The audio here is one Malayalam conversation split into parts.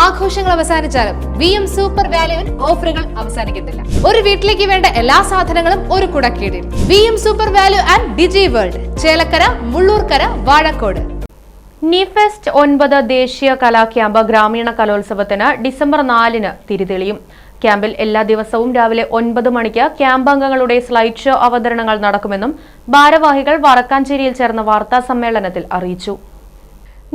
ആഘോഷങ്ങൾ അവസാനിച്ചാലും വി എം സൂപ്പർ വാല്യുവിൽ ഓഫറുകൾ അവസാനിക്കുന്നില്ല. ഒരു വീട്ടിലേക്ക് വേണ്ട എല്ലാ സാധനങ്ങളും ഒരു കുടക്കീടിൽ. V M super value and digi world Chelakkara Mulloorkara Vazhakode. നിഫെസ്റ്റ് ഒൻപത് ദേശീയ കലാ ക്യാമ്പ് ഗ്രാമീണ കലോത്സവത്തിന് ഡിസംബർ നാലിന് തിരിതെളിയും. ക്യാമ്പിൽ എല്ലാ ദിവസവും രാവിലെ ഒൻപത് മണിക്ക് ക്യാമ്പ് അംഗങ്ങളുടെ സ്ലൈഡ് ഷോ അവതരണങ്ങൾ നടക്കുമെന്നും ഭാരവാഹികൾ വറക്കാഞ്ചേരിയിൽ ചേർന്ന വാർത്താ സമ്മേളനത്തിൽ അറിയിച്ചു.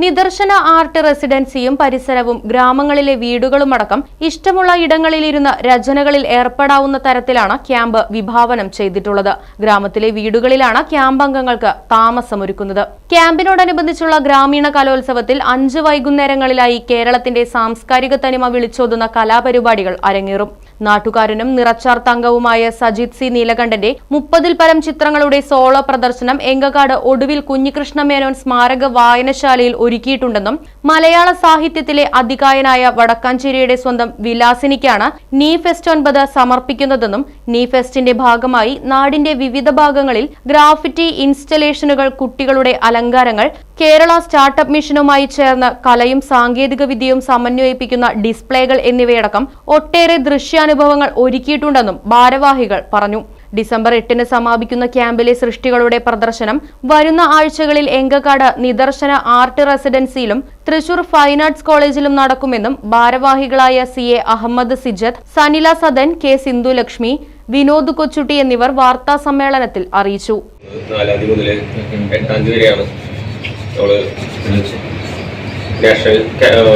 നിദർശന ആർട്ട് റെസിഡൻസിയും പരിസരവും ഗ്രാമങ്ങളിലെ വീടുകളുമടക്കം ഇഷ്ടമുള്ള ഇടങ്ങളിലിരുന്ന രചനകളിൽ ഏർപ്പെടാവുന്ന തരത്തിലാണ് ക്യാമ്പ് വിഭാവനം ചെയ്തിട്ടുള്ളത്. ഗ്രാമത്തിലെ വീടുകളിലാണ് ക്യാമ്പ് അംഗങ്ങൾക്ക് താമസമൊരുക്കുന്നത്. ക്യാമ്പിനോടനുബന്ധിച്ചുള്ള ഗ്രാമീണ കലോത്സവത്തിൽ അഞ്ച് വൈകുന്നേരങ്ങളിലായി കേരളത്തിന്റെ സാംസ്കാരിക തനിമ വിളിച്ചോതുന്ന കലാപരിപാടികൾ അരങ്ങേറും. നാട്ടുകാരനും നിറച്ചാർ തങ്കവുമായ സജിത് സി നീലകണ്ഠന്റെ മുപ്പതിൽ പരം ചിത്രങ്ങളുടെ സോളോ പ്രദർശനം എങ്കക്കാട് ഒടുവിൽ കുഞ്ഞികൃഷ്ണ മേനോൻ സ്മാരക വായനശാലയിൽ ഒരുക്കിയിട്ടുണ്ടെന്നും മലയാള സാഹിത്യത്തിലെ അധികായനായ വടക്കാഞ്ചേരിയുടെ സ്വന്തം വിലാസിനിക്കാണ് നീ ഫെസ്റ്റ് ഒൻപത് സമർപ്പിക്കുന്നതെന്നും നീ ഫെസ്റ്റിന്റെ ഭാഗമായി നാടിന്റെ വിവിധ ഭാഗങ്ങളിൽ ഗ്രാഫിറ്റി ഇൻസ്റ്റലേഷനുകൾ കുട്ടികളുടെ അലങ്കാരങ്ങൾ കേരള സ്റ്റാർട്ടപ്പ് മിഷനുമായി ചേർന്ന് കലയും സാങ്കേതിക വിദ്യയും സമന്വയിപ്പിക്കുന്ന ഡിസ്പ്ലേകൾ എന്നിവയടക്കം ഒട്ടേറെ ദൃശ്യാനുഭവങ്ങൾ ഒരുക്കിയിട്ടുണ്ടെന്നും ഭാരവാഹികൾ പറഞ്ഞു. ഡിസംബർ എട്ടിന് സമാപിക്കുന്ന ക്യാമ്പിലെ സൃഷ്ടികളുടെ പ്രദർശനം വരുന്ന ആഴ്ചകളിൽ എങ്കക്കാട് നിദർശന ആർട്ട് റെസിഡൻസിയിലും തൃശൂർ ഫൈൻ ആർട്സ് കോളേജിലും നടക്കുമെന്നും ഭാരവാഹികളായ C A Ahammed Sijath Sanila Sadan K Sindhulakshmi Vinod Kochutty എന്നിവർ വാർത്താ സമ്മേളനത്തിൽ അറിയിച്ചു.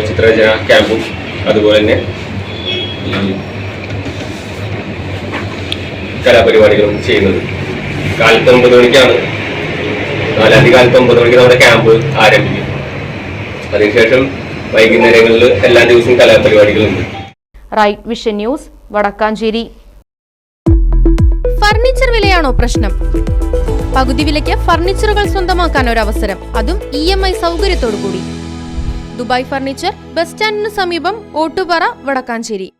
ചിത്രരചന ക്യാമ്പും അതുപോലെ തന്നെ കലാപരിപാടികളും ചെയ്യുന്നത്. കാലത്ത് ഒമ്പത് മണിക്കാണ്. നാലാം തീയതി കാലത്ത് ഒമ്പത് മണിക്ക് നമ്മുടെ ക്യാമ്പ് ആരംഭിക്കും അതിനുശേഷം വൈകുന്നേരങ്ങളിൽ എല്ലാ ദിവസവും കലാപരിപാടികളുണ്ട്. Right vision news Vadakkanchery. Furniture വിലയാണോ പ്രശ്നം? പകുതി വിലയ്ക്ക് ഫർണിച്ചറുകൾ സ്വന്തമാക്കാൻ ഒരു അവസരം അതും ഇ എം ഐ സൗകര്യത്തോടു കൂടി ദുബായ് ഫർണിച്ചർ ബസ് സ്റ്റാൻഡിന് സമീപം ഓട്ടുപാറ വടക്കാഞ്ചേരി.